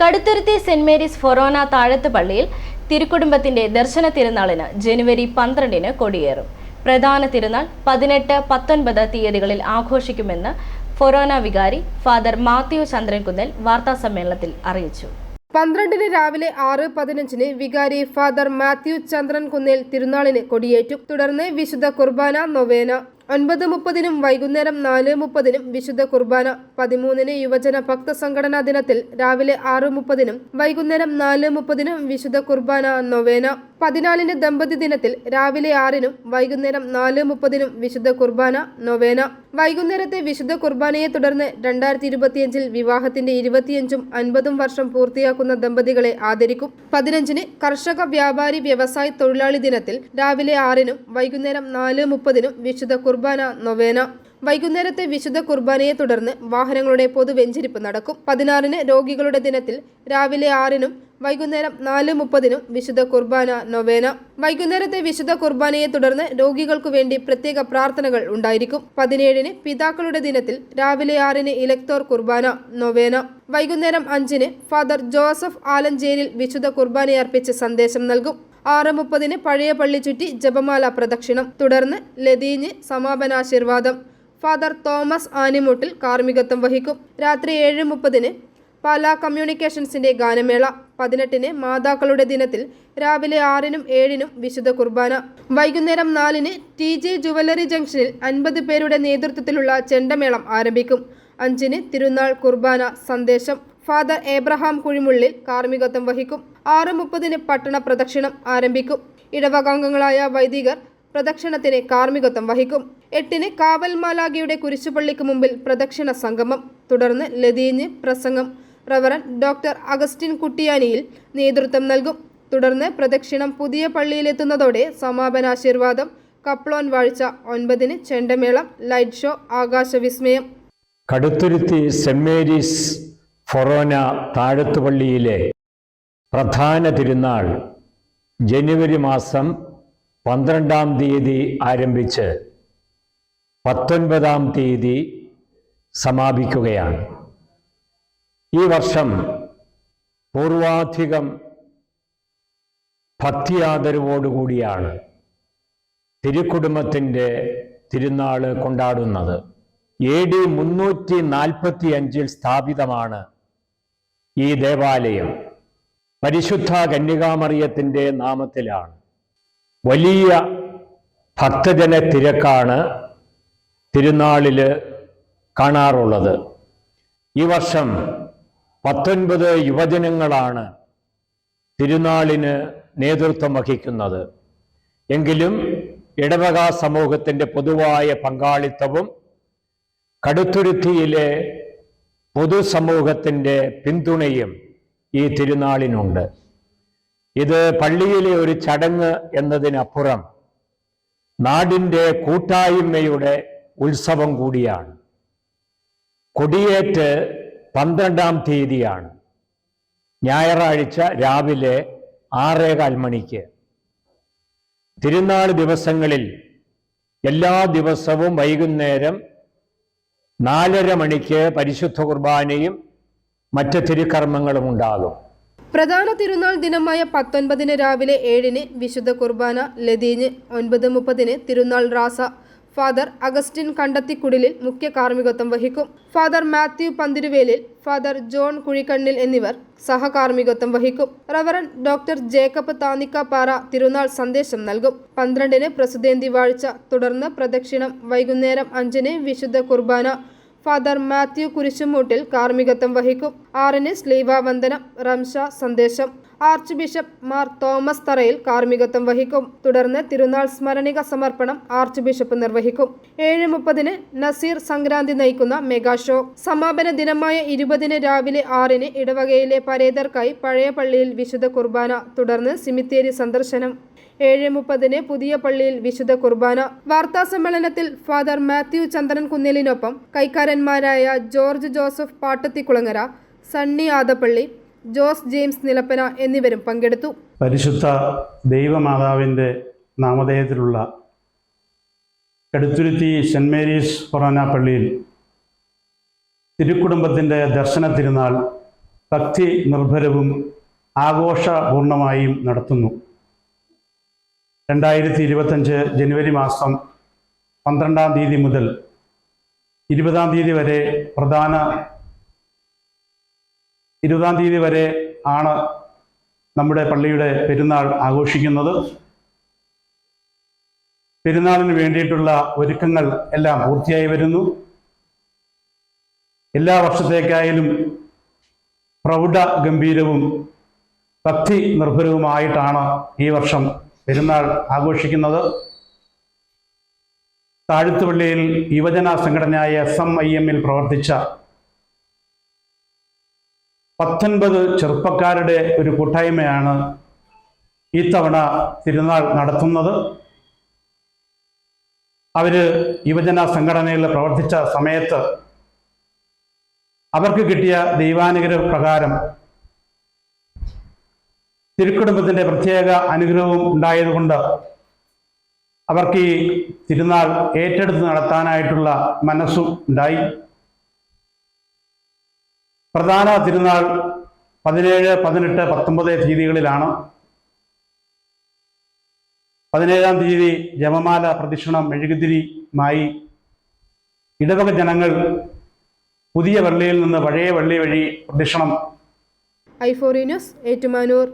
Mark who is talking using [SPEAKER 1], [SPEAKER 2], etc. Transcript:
[SPEAKER 1] Kaduthuruthy saint Mary's ഫൊറോന താഴത്ത് പള്ളിയിൽ തിരുക്കുടുംബത്തിന്റെ ദർശന തിരുനാളിന് ജനുവരി പന്ത്രണ്ടിന് കൊടിയേറും. പ്രധാന തിരുനാൾ പതിനെട്ട് പത്തൊൻപത് തീയതികളിൽ ആഘോഷിക്കുമെന്ന് ഫൊറോന വികാരി ഫാദർ മാത്യു ചന്ദ്രൻകുന്നൽ വാർത്താസമ്മേളനത്തിൽ അറിയിച്ചു.
[SPEAKER 2] പന്ത്രണ്ടിന് രാവിലെ ആറ് പതിനഞ്ചിന് വികാരി ഫാദർ മാത്യു ചന്ദ്രൻ കുന്നേൽ തിരുനാളിന് കൊടിയേറ്റു. തുടർന്ന് വിശുദ്ധ കുർബാന നൊവേന ഒൻപത് മുപ്പതിനും വൈകുന്നേരം നാല് മുപ്പതിനും വിശുദ്ധ കുർബാന പതിമൂന്നിന് യുവജന ഭക്ത സംഘടനാ ദിനത്തിൽ രാവിലെ ആറ് മുപ്പതിനും വൈകുന്നേരം നാല് മുപ്പതിനും വിശുദ്ധ കുർബാന നൊവേന. പതിനാലിന് ദമ്പതി ദിനത്തിൽ രാവിലെ ആറിനും വൈകുന്നേരം നാല് മുപ്പതിനും വിശുദ്ധ കുർബാന നൊവേന. വൈകുന്നേരത്തെ വിശുദ്ധ കുർബാനയെ തുടർന്ന് രണ്ടായിരത്തി ഇരുപത്തിയഞ്ചിൽ വിവാഹത്തിന്റെ ഇരുപത്തിയഞ്ചും അൻപതും വർഷം പൂർത്തിയാക്കുന്ന ദമ്പതികളെ ആദരിക്കും. പതിനഞ്ചിന് കർഷക വ്യാപാരി വ്യവസായ തൊഴിലാളി ദിനത്തിൽ രാവിലെ ആറിനും വൈകുന്നേരം നാല് മുപ്പതിനും വിശുദ്ധ കുർബാന നൊവേന. വൈകുന്നേരത്തെ വിശുദ്ധ കുർബാനയെ തുടർന്ന് വാഹനങ്ങളുടെ പൊതുവെഞ്ചിരിപ്പ് നടക്കും. പതിനാറിന് രോഗികളുടെ ദിനത്തിൽ രാവിലെ ആറിനും വൈകുന്നേരം നാല് മുപ്പതിനും വിശുദ്ധ കുർബാന നൊവേന. വൈകുന്നേരത്തെ വിശുദ്ധ കുർബാനയെ തുടർന്ന് രോഗികൾക്കു വേണ്ടി പ്രത്യേക പ്രാർത്ഥനകൾ ഉണ്ടായിരിക്കും. പതിനേഴിന് പിതാക്കളുടെ ദിനത്തിൽ രാവിലെ ആറിന് ഇലക്ടോർ കുർബാന നൊവേന. വൈകുന്നേരം അഞ്ചിന് ഫാദർ ജോസഫ് ആലഞ്ചേരിൽ വിശുദ്ധ കുർബാനയർപ്പിച്ച് സന്ദേശം നൽകും. ആറ് മുപ്പതിന് പഴയ പള്ളി ചുറ്റി ജപമാല പ്രദക്ഷിണം. തുടർന്ന് ലതീഞ്ഞ് സമാപനാശീർവാദം. ഫാദർ തോമസ് ആനിമൂട്ടിൽ കാർമ്മികത്വം വഹിക്കും. രാത്രി ഏഴ് മുപ്പതിന് പാലാ കമ്മ്യൂണിക്കേഷൻസിന്റെ ഗാനമേള. പതിനെട്ടിന് മാതാക്കളുടെ ദിനത്തിൽ രാവിലെ ആറിനും ഏഴിനും വിശുദ്ധ കുർബാന. വൈകുന്നേരം നാലിന് ടി ജെ ജുവല്ലറി ജംഗ്ഷനിൽ അൻപത് പേരുടെ നേതൃത്വത്തിലുള്ള ചെണ്ടമേളം ആരംഭിക്കും. അഞ്ചിന് തിരുനാൾ കുർബാന സന്ദേശം. ഫാദർ ഏബ്രഹാം കുഴിമുള്ളിൽ കാർമ്മികത്വം വഹിക്കും. ആറ് മുപ്പതിന് പട്ടണ പ്രദക്ഷിണം ആരംഭിക്കും. ഇടവകാംഗങ്ങളായ വൈദികർ പ്രദക്ഷിണത്തിന് കാർമ്മികത്വം വഹിക്കും. എട്ടിന് കാവൽ മാലാഖയുടെ കുരിശുപള്ളിക്ക് മുമ്പിൽ പ്രദക്ഷിണ സംഗമം. തുടർന്ന് ലതീഞ്ഞ് പ്രസംഗം. റവറൻ ഡോക്ടർ അഗസ്റ്റിൻ കുട്ടിയാനിയിൽ നേതൃത്വം നൽകും. തുടർന്ന് പ്രദക്ഷിണം പുതിയ പള്ളിയിലെത്തുന്നതോടെ സമാപനാശീർവാദം. കപ്ലോൻ വാഴ്ച ഒൻപതിന് ചെണ്ടമേളം. ലൈറ്റ് ഷോ ആകാശവിസ്മയം.
[SPEAKER 3] കടുത്തുരുത്തി സെന്റ് മേരീസ് ഫൊറോന താഴത്തുപള്ളിയിലെ പ്രധാന തിരുനാൾ ജനുവരി മാസം പന്ത്രണ്ടാം തീയതി ആരംഭിച്ച് പത്തൊൻപതാം തീയതി സമാപിക്കുകയാണ്. ഈ വർഷം പൂർവാധികം ഭക്തിയാദരവോടുകൂടിയാണ് തിരുക്കുടുംബത്തിന്റെ തിരുനാൾ കൊണ്ടാടുന്നത്. എ ഡി മുന്നൂറ്റി നാൽപ്പത്തി അഞ്ചിൽ സ്ഥാപിതമാണ് ഈ ദേവാലയം. പരിശുദ്ധ കന്യകാമറിയത്തിന്റെ നാമത്തിലാണ്. വലിയ ഭക്തജന തിരക്കാണ് തിരുനാളിൽ കാണാറുള്ളത്. ഈ വർഷം പത്തൊൻപത് യുവജനങ്ങളാണ് തിരുനാളിന് നേതൃത്വം വഹിക്കുന്നത്. എങ്കിലും ഇടവക സമൂഹത്തിന്റെ പൊതുവായ പങ്കാളിത്തവും കടുത്തുരുത്തിയിലെ പൊതുസമൂഹത്തിന്റെ പിന്തുണയും ഈ തിരുനാളിനുണ്ട്. ഇത് പള്ളിയിലെ ഒരു ചടങ്ങ് എന്നതിനപ്പുറം നാടിന്റെ കൂട്ടായ്മയുടെ ഉത്സവം കൂടിയാണ്. കൊടിയേറ്റ് പന്ത്രണ്ടാം തീയതിയാണ്. ഞായറാഴ്ച രാവിലെ ആറേകാൽ മണിക്ക്. തിരുനാൾ ദിവസങ്ങളിൽ എല്ലാ ദിവസവും വൈകുന്നേരം നാലര മണിക്ക് പരിശുദ്ധ കുർബാനയും മറ്റ് തിരുക്കർമ്മങ്ങളും ഉണ്ടാകും.
[SPEAKER 2] പ്രധാന തിരുനാൾ ദിനമായ പത്തൊൻപതിന് രാവിലെ ഏഴിന് വിശുദ്ധ കുർബാന ലതീഞ്ഞ് ഒൻപത് മുപ്പതിന് തിരുനാൾ റാസ ഫാദർ അഗസ്റ്റിൻ കണ്ടത്തിക്കുടിലിൽ മുഖ്യ കാർമ്മികത്വം വഹിക്കും. Father Mathew Panthiruvelil father John Kuzhikkannil എന്നിവർ സഹകാർമ്മികത്വം വഹിക്കും. റവറൻ ഡോക്ടർ ജേക്കബ് താന്നിക്കാപ്പാറ തിരുനാൾ സന്ദേശം നൽകും. പന്ത്രണ്ടിന് പ്രസിദ്ധേന്തി വാഴ്ച തുടർന്ന് പ്രദക്ഷിണം വൈകുന്നേരം അഞ്ചിന് വിശുദ്ധ കുർബാന ഫാദർ മാത്യു കുരിശുമൂട്ടിൽ കാർമ്മികത്വം വഹിക്കും. ആറിന് സ്ലീവാവന്ദനം റംഷ സന്ദേശം. ആർച്ച് ബിഷപ്പ് മാർ തോമസ് തറയിൽ കാർമ്മികത്വം വഹിക്കും. തുടർന്ന് തിരുനാൾ സ്മരണിക സമർപ്പണം ആർച്ച് ബിഷപ്പ് നിർവഹിക്കും. ഏഴ് മുപ്പതിന് നസീർ സംക്രാന്തി നയിക്കുന്ന മെഗാ ഷോ. സമാപന ദിനമായ ഇരുപതിന് രാവിലെ ആറിന് ഇടവകയിലെ പരേതർക്കായി പഴയ പള്ളിയിൽ വിശുദ്ധ കുർബാന. തുടർന്ന് സിമിത്തേരി സന്ദർശനം. ഏഴ് മുപ്പതിന് പുതിയ പള്ളിയിൽ വിശുദ്ധ കുർബാന. വാർത്താ സമ്മേളനത്തിൽ ഫാദർ മാത്യു ചന്ദ്രൻ കുന്നേലിനൊപ്പം കൈക്കാരന്മാരായ George Joseph Pattathikulangara Sunny Adappally Jose James Nilappana എന്നിവരും പങ്കെടുത്തു.
[SPEAKER 4] പരിശുദ്ധ ദൈവമാതാവിന്റെ നാമധേയത്തിലുള്ള കടുത്തുരുത്തി സെന്റ് മേരീസ് ഫൊറാന പള്ളിയിൽ തിരുക്കുടുംബത്തിന്റെ ദർശന തിരുനാൾ ഭക്തി നിർഭരവും ആഘോഷപൂർണമായും നടത്തുന്നു. രണ്ടായിരത്തി ഇരുപത്തഞ്ച് ജനുവരി മാസം പന്ത്രണ്ടാം തീയതി മുതൽ ഇരുപതാം തീയതി വരെ പ്രധാന ഇരുപതാം തീയതി വരെ ആണ് നമ്മുടെ പള്ളിയുടെ പെരുന്നാൾ ആഘോഷിക്കുന്നത്. പെരുന്നാളിന് വേണ്ടിയിട്ടുള്ള ഒരുക്കങ്ങൾ എല്ലാം പൂർത്തിയായി വരുന്നു. എല്ലാ വർഷത്തേക്കായാലും പ്രൗഢ ഗംഭീരവും ഭക്തി നിർഭരവുമായിട്ടാണ് ഈ വർഷം പെരുന്നാൾ ആഘോഷിക്കുന്നത്. താഴ്ത്തുപള്ളിയിൽ യുവജന സംഘടനയായ എസ് എം ഐ എമ്മിൽ പ്രവർത്തിച്ച പത്തൊൻപത് ചെറുപ്പക്കാരുടെ ഒരു കൂട്ടായ്മയാണ് ഇത്തവണ തിരുനാൾ നടത്തുന്നത്. അവർ യുവജന സംഘടനയിൽ പ്രവർത്തിച്ച സമയത്ത് അവർക്ക് കിട്ടിയ ദൈവാനുഗ്രഹ പ്രകാരം തിരുക്കുടുംബത്തിന്റെ പ്രത്യേക അനുഗ്രഹവും ഉണ്ടായതുകൊണ്ട് അവർക്ക് ഈ തിരുനാൾ ഏറ്റെടുത്ത് നടത്താനായിട്ടുള്ള മനസ്സും ഉണ്ടായി. പ്രധാന തിരുനാൾ പതിനേഴ് പതിനെട്ട് പത്തൊമ്പത് തീയതികളിലാണ്. പതിനേഴാം തീയതി ജപമാല പ്രദക്ഷിണം മെഴുകുതിരിയുമായി ഇടവക ജനങ്ങൾ പുതിയ വെള്ളിയിൽ നിന്ന് പഴയ വെള്ളി വഴി പ്രദക്ഷിണം
[SPEAKER 2] ഐഫോറി ന്യൂസ് ഏറ്റുമാനൂർ.